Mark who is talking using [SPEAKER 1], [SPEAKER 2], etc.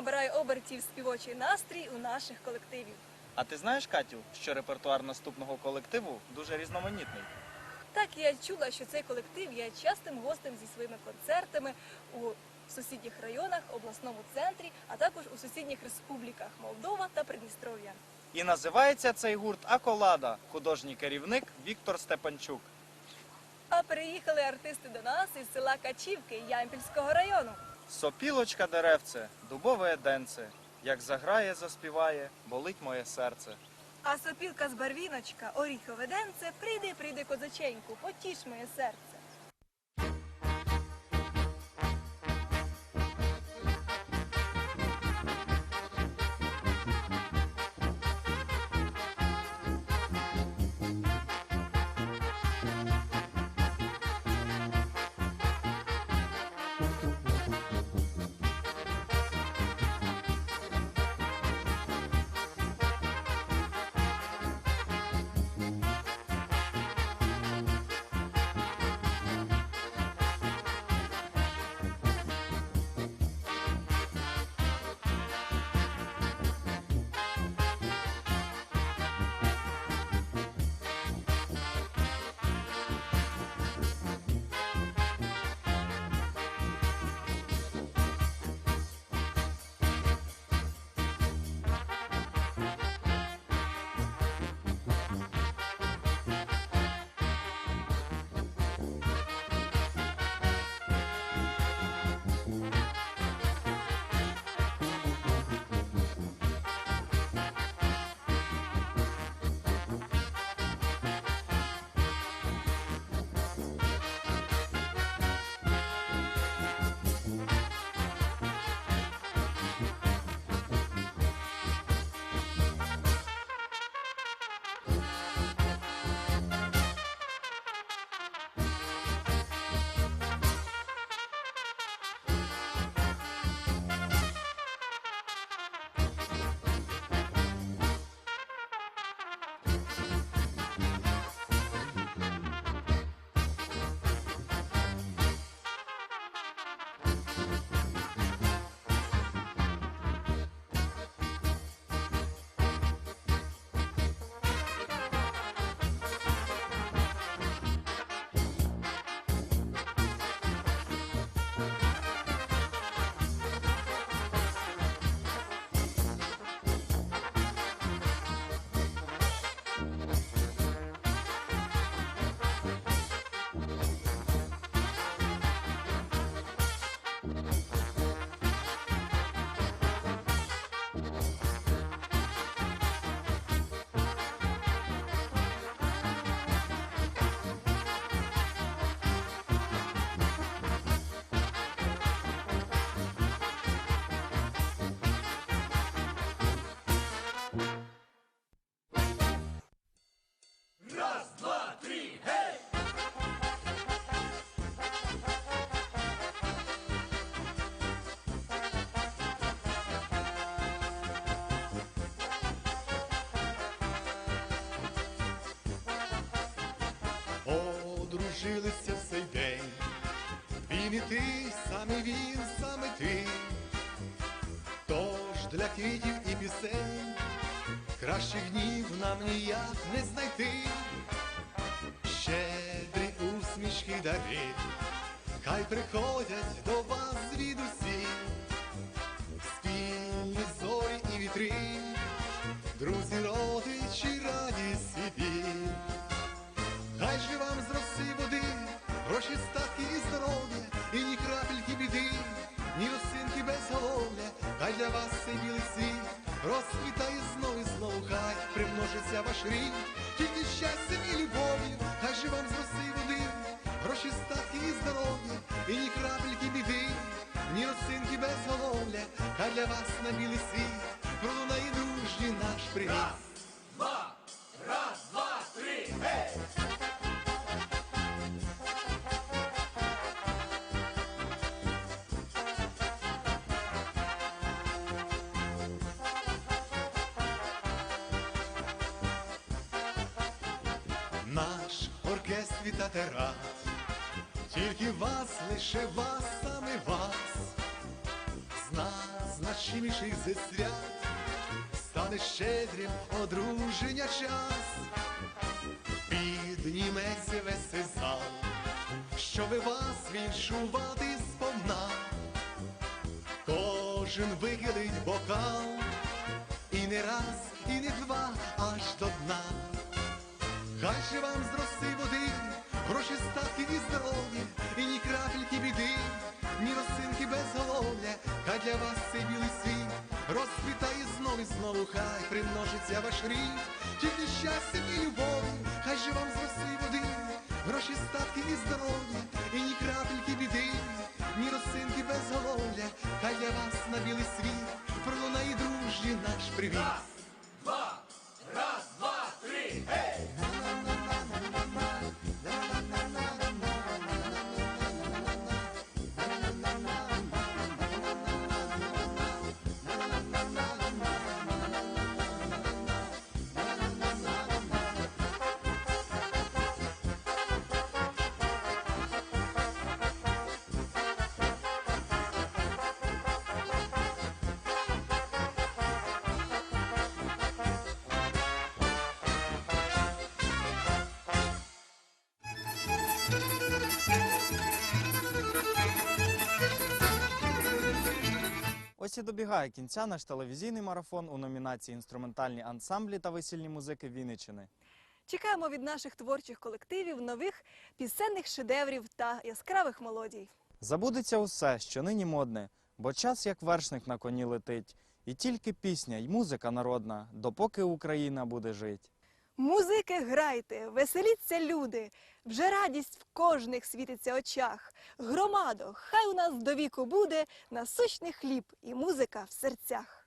[SPEAKER 1] борців співочий настрій у наших колективів.
[SPEAKER 2] А ти знаєш, Катю, що репертуар наступного колективу дуже різноманітний?
[SPEAKER 1] Так я чула, що цей колектив є частим гостем зі своїми концертами у сусідніх районах, обласному центрі, а також у сусідніх республіках Молдова та Придністров'я.
[SPEAKER 2] І називається цей гурт Аколада, художній керівник Віктор Степанчук.
[SPEAKER 1] А переїхали артисти до нас із села Качівки Ямпільського району.
[SPEAKER 2] Сопілочка деревце, дубове денце, як заграє, заспіває, болить моє серце.
[SPEAKER 1] А сопілка з барвіночка, оріхове денце, прийди, прийди, козаченьку, потіш моє серце.
[SPEAKER 3] Одружилися в цей день, він і ти, саме він, саме ти. Тож для квітів і пісень кращих днів нам ніяк не знайти. Щедрі усмішки дари, хай приходять до вас звідусі, осинки безголов'я, хай для вас цей білий світ розквітає знов і знову, хай примножиться ваш рік, тільки щастям і любов'ю, хай же вам з роси води, гроші, статки і здоров'я, і ні крапельки біди, ні осинки безголов'я, хай для вас на білий світ пролунає дружній наш привіт. Наш вітати рад, тільки вас, лише вас, саме вас, з назначенням найщеміших зі свят. Стане щедрим одруження час, підніметься весь зал, щоби вас віншувати сповна, кожен вихилить бокал, і не раз, і не два, аж до дна. Хай же вам з води, гроші, статки і здоров'я, і ні крапельки біди, ні росинки безголов'я, хай для вас цей білий світ. Розквітає знов і знову, хай примножиться ваш рік, тільки щастя і любові, хай же вам з води, гроші, статки і здоров'я, і ні крапельки біди, ні росинки без безголов'я, хай для вас на білий світ пролунає дружній наш привіт.
[SPEAKER 2] Ось і добігає кінця наш телевізійний марафон у номінації інструментальні ансамблі та весільні музики Вінниччини.
[SPEAKER 1] Чекаємо від наших творчих колективів нових пісенних шедеврів та яскравих мелодій.
[SPEAKER 2] Забудеться усе, що нині модне, бо час як вершник на коні летить, і тільки пісня й музика народна, допоки Україна буде жить.
[SPEAKER 1] Музики грайте, веселіться, люди, вже радість в кожних світиться очах. Громадо, хай у нас до віку буде насущний хліб і музика в серцях.